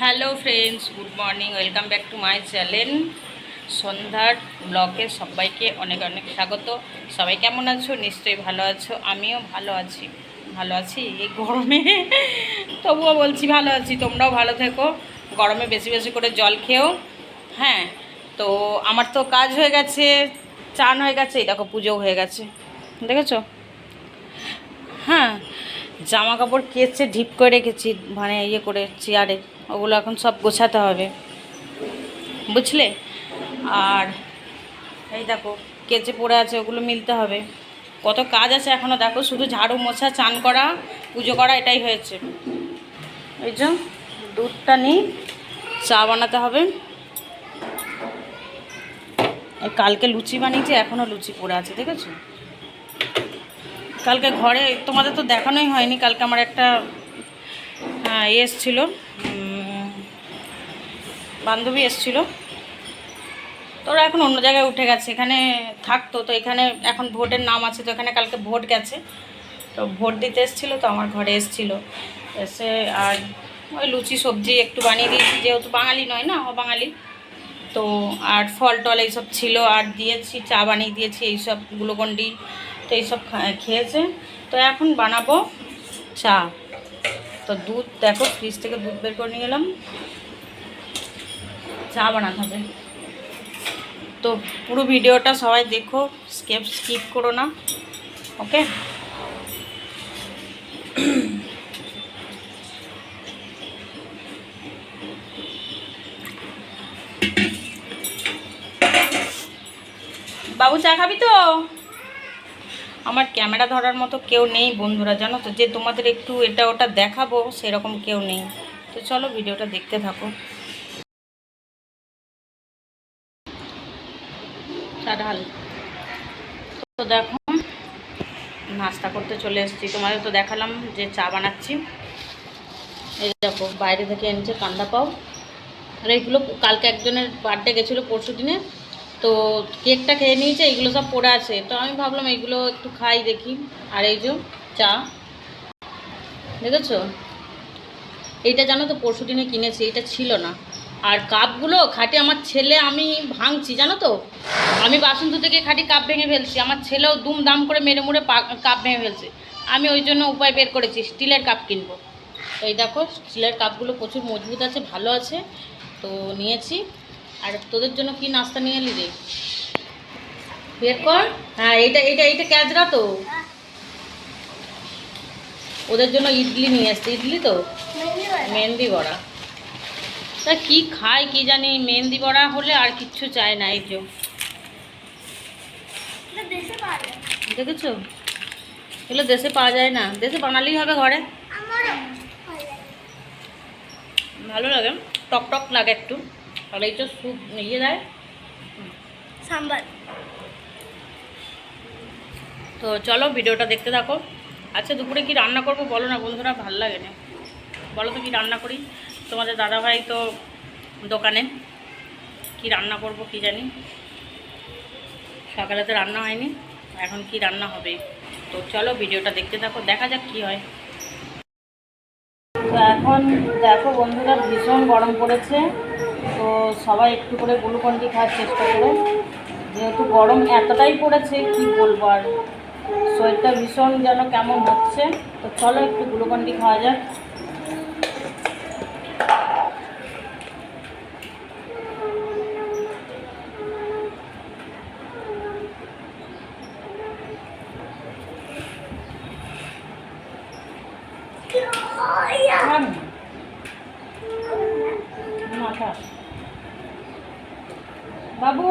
Hello friends good morning welcome back to my channel সন্ধ্যার ব্লগে সবাইকে অনেক অনেক স্বাগত। সবাই কেমন আছো? নিশ্চয়ই ভালো আছো। আমিও ভালো আছি। ভালো আছি? এই গরমে। তবুও বলছি ভালো আছি। তোমরাও ভালো থেকো। গরমে বেশি বেশি করে জল খেও। হ্যাঁ তো আমার তো কাজ হয়ে গেছে, চান হয়ে গেছে। এই দেখো পুজো হয়ে গেছে। দেখেছ? হ্যাঁ জামা কাপড় কেচে ঢিপ করে রেখেছি মানে ইয়ে করে, চেয়ারে। ওগুলো এখন সব গোছাতে হবে। বুঝলে? আর এই দেখো কেচে পড়ে আছে ওগুলো মিলতে হবে। কত কাজ আছে এখনও দেখো শুধু ঝাড়ু মোছা চান করা পুজো করা এটাই হয়েছে। এই যে দুধটা নিই চা বানাতে হবে। কালকে লুচি বানিয়েছি এখনও লুচি পড়ে আছে দেখেছ কালকে ঘরে তোমাদের তো দেখানোই হয়নি কালকে আমার একটা হ্যাঁ, এসছিল। বান্ধবী এসছিল। তোরা এখন অন্য জায়গায় উঠে গেছে, এখানে থাকতো, তো এখানে এখন ভোটের নাম আছে, তো এখানে কালকে ভোট গেছে। তো ভোট দিতে এসেছিল, তো আমার ঘরে এসছিল। এসে আর ওই লুচি, সবজি একটু বানিয়ে দিয়েছি, যেহেতু বাঙালি নয় না, অবাঙালি। তো আর ফল টল এইসব ছিল, আর দিয়েছি, চা বানিয়ে দিয়েছি, এইসব গ্লুকন্ডি তো এইসব খেয়েছে। তো এখন বানাবো চা। তো দুধ দেখো ফ্রিজ থেকে দুধ বের করে নিয়ে এলাম। চা বানাতে হবে। তো পুরো ভিডিওটা সবাই দেখো, স্কেপ, স্কিপ করো না, ওকে? বাবু, চা খাবি তো? আমার ক্যামেরা ধরার মতো কেউ নেই বন্ধুরা, জানো তো? যে তোমাদের একটু এটা ওটা দেখাবো, সেরকম কেউ নেই। তো চলো ভিডিওটা দেখতে থাকো চা ঢাল তো দেখো, নাস্তা করতে চলে এসেছি। তোমাদের তো দেখালাম যে চা বানাচ্ছি। এই দেখো, বাইরে থেকে এনেছে কান্দা পাও। আর এইগুলো কালকে একজনের বার্থডে গেছিল পরশু দিনে। তো কেকটা খেয়ে নিয়েছে এইগুলো সব পড়ে আছে। তো আমি ভাবলাম এইগুলো একটু খাই দেখি। আর এই যে চা, দেখেছ? এইটা জানো তো পরশু দিনে কিনেছি, এটা ছিল না। আর কাপগুলো খাটে আমার ছেলে আমি ভাঙছি জানো তো? আমি বাসন গিয়ে খাটি কাপ ভেঙে ফেলছি আমার ছেলেও দুম দাম করে মেরে মুড়ে কাপ ভেঙে ফেলছে। আমি ওই জন্য উপায় বের করেছি স্টিলের কাপ কিনবো। তো এই দেখো স্টিলের কাপগুলো প্রচুর মজবুত আছে ভালো আছে তো নিয়েছি। আর তোদের জন্য কি নাস্তা নিয়ে এলি রে? বের কর। হ্যাঁ এইটা এইটা এইটা ক্যাজরা তো। ওদের জন্য ইডলি নিয়ে এসছি ইডলি তো? মেহেন্দি বড়া। তা কি খায় কি জানি মেহেন্দি বড়া হলে আর কিচ্ছু চায় না এই যে। দেখেছ? এগুলো দেশে পাওয়া যায় না। দেশে বানালেই হবে ঘরে। ভালো লাগে। টক টক লাগে একটু। আর এই তো স্যুপ ইয়ে দেয় সাম্বার। তো চলো ভিডিওটা দেখতে থাকো। আচ্ছা দুপুরে কি রান্না করব বলো না বন্ধুরা ভালো লাগে না। বলো তো কি রান্না করি? তোমাদের দাদাভাই তো দোকানে। কি রান্না করব কি জানি। সকালে তো রান্না হয়নি, এখন কি রান্না হবে? তো চলো ভিডিওটা দেখতে থাকো, দেখা যাক কি হয়। তো এখন দেখো বন্ধুরা, ভীষণ গরম পড়েছে। তো সবাই একটু করে গ্লুকন্ডি খাওয়ার চেষ্টা করো। যেহেতু গরম এতটাই পড়েছে, কি বলব আর? শরীরটা ভীষণ যেন কেমন হচ্ছে। তো চলো একটু গ্লুকন্ডি খাওয়া যাক। মাথা বাবু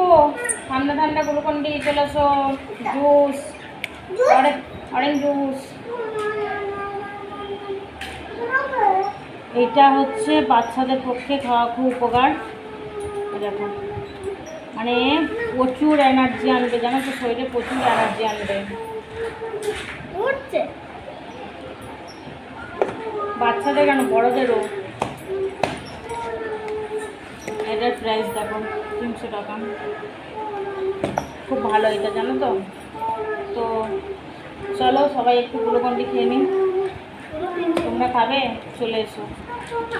ঠান্ডা ঠান্ডা গ্লুকন্ডি চলে আসো জুস অরেঞ্জ জুস। এটা হচ্ছে বাচ্চাদের পক্ষে খাওয়া খুব উপকার। দেখো। মানে প্রচুর এনার্জি আনবে জানো তো শরীরে প্রচুর এনার্জি আনবে। বাচ্চাদের কেন? বড়দেরও। এটার প্রাইস দেখো তিনশো টাকা। খুব ভালো এটা জানো তো? তো চলো সবাই একটু গ্লুকন্ডি খেয়ে নিন তোমরা খাবে? চলে এসো।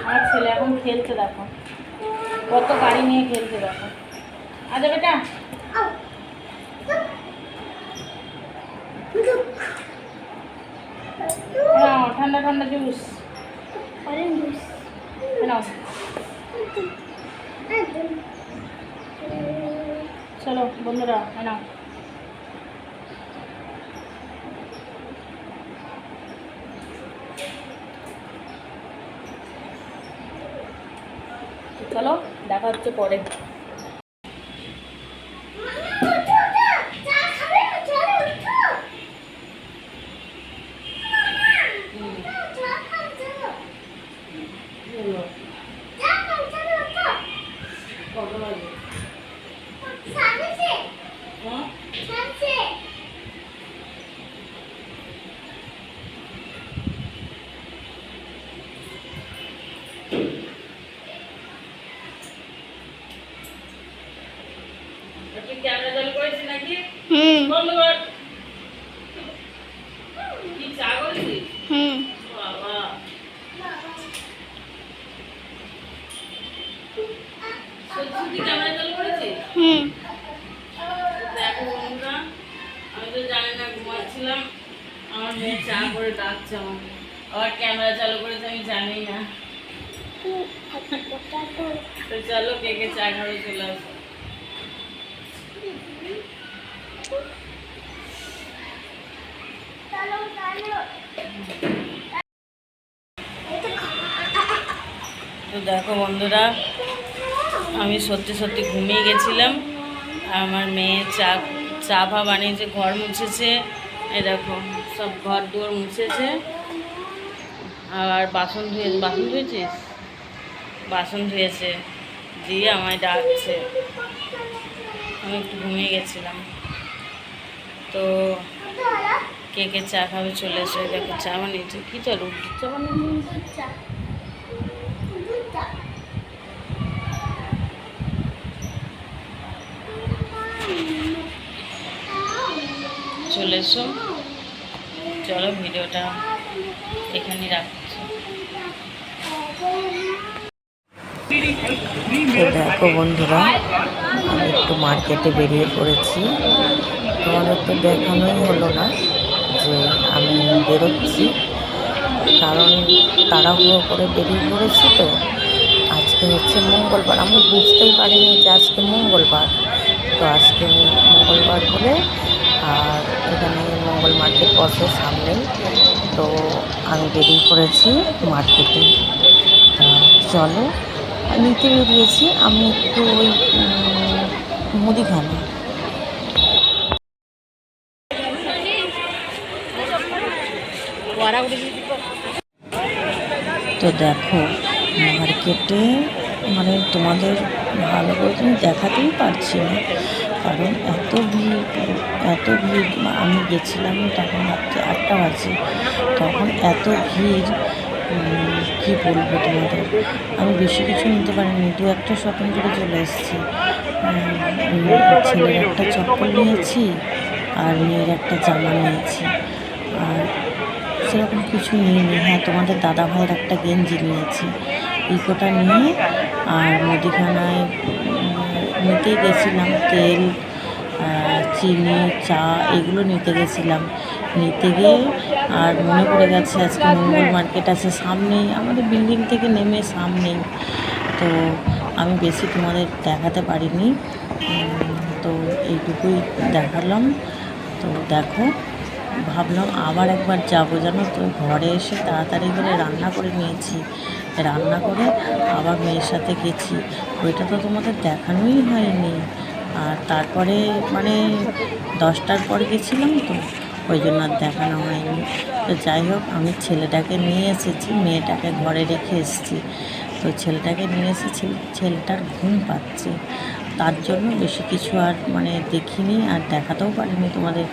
আমার ছেলে এখন খেলছে দেখো। কত গাড়ি নিয়ে খেলছে দেখো। আচ্ছা বেটা। নাও ঠান্ডা ঠান্ডা জুস জুস চলো বন্ধুরা নাও চলো দেখা হচ্ছে পরে ক্যামেরা চালু করেছি নাকি হুম বন্ধ কর কি চা করেছিস হুম বাবা সত্যি কি ক্যামেরা চালু করেছিস হুম দেখো বন্ধুরা আমি তো জানি না ঘুমাচ্ছিলাম আমার মেয়ে চা করে ডাকছে আমাকে। আবার ক্যামেরা চালু করেছে আমি জানি না। তো চলো কে কে চা খাবে চলে আসো। তো দেখো বন্ধুরা, আমি সত্যি সত্যি ঘুমিয়ে গেছিলাম। আমার মেয়ে চা চা ভা বানিয়েছে, ঘর মুছেছে। এই দেখো, সব ঘর দুয়ার মুছেছে। আর বাসন ধুয়ে, বাসন ধুয়েছিস? বাসন ধুয়েছে, দিয়ে আমায় ডাকছে। আমি একটু ঘুমিয়ে গেছিলাম। তো কে কে চা খাবে চলে এসে দেখো চা বানিয়েছে। কী চা, রুটি চা বানিয়েছে? চলে এসো। চলো ভিডিওটা এখানেই রাখছি। দেখো বন্ধুরা একটু মার্কেটে বেরিয়ে পড়েছি। তোমাদের তো দেখানোই হলো না যে আমি বেরোচ্ছি। কারণ তাড়াহুড়ো করে বেরিয়ে পড়েছি তো। আজকে হচ্ছে মঙ্গলবার। আমি বুঝতেই পারিনি যে আজকে মঙ্গলবার। তো আজকে মঙ্গলবার বলে আর এখানে মঙ্গল মার্কেট বসে সামনেই। তো আমি বেরিয়ে পড়েছি মার্কেটে। চলো নিতে বেরিয়েছি আমি একটু ওই মুদিখানা তো দেখো মার্কেটে মানে তোমাদের ভালো করে তুমি দেখাতেই পারছি না, কারণ এত ভিড় এত ভিড়, আমি গেছিলাম তখন রাত্রে আটটা বাজে, তখন এত ভিড় কি বলব তোমাদের? আমি বেশি কিছু নিতে পারিনি দু একটা শপিং করে চলে এসেছি। ছেলের একটা চপ্পল নিয়েছি আর মেয়ের একটা জামা নিয়েছি। আর সেরকম কিছু নিইনি। হ্যাঁ তোমাদের দাদা ভাইয়ের একটা গেঞ্জি নিয়েছি। ইকোটা নিয়ে আর মুদিখানায় নিতে গেছিলাম তেল চিনি, চা এগুলো নিতে গেছিলাম। নিতে গিয়ে আর মনে পড়ে গেছে আজকে মঙ্গল মার্কেট আছে সামনেই। আমাদের বিল্ডিং থেকে নেমে সামনেই। তো আমি বেশি তোমাদের দেখাতে পারিনি। তো এইটুকুই দেখালাম। তো দেখো, ভাবলাম আবার একবার যাব জানো তো। ঘরে এসে তাড়াতাড়ি করে রান্না করে নিয়েছি। রান্না করে আবার মেয়ের সাথে গেছি। ওইটা তো তোমাদের দেখানোই হয়নি। আর তারপরে মানে দশটার পর গেছিলাম তো, ওই জন্য আর দেখানো হয়নি। তো যাই হোক, আমি ছেলেটাকে নিয়ে এসেছি, মেয়েটাকে ঘরে রেখে এসেছি। তো ছেলেটাকে নিয়ে এসেছি, ছেলেটার ঘুম পাচ্ছে। তার জন্য বেশি কিছু আর মানে দেখিনি আর দেখাতেও পারিনি তোমাদের।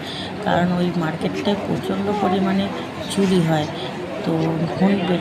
কারণ ওই মার্কেটটায় প্রচণ্ড পরিমাণে চুরি হয়। তো বের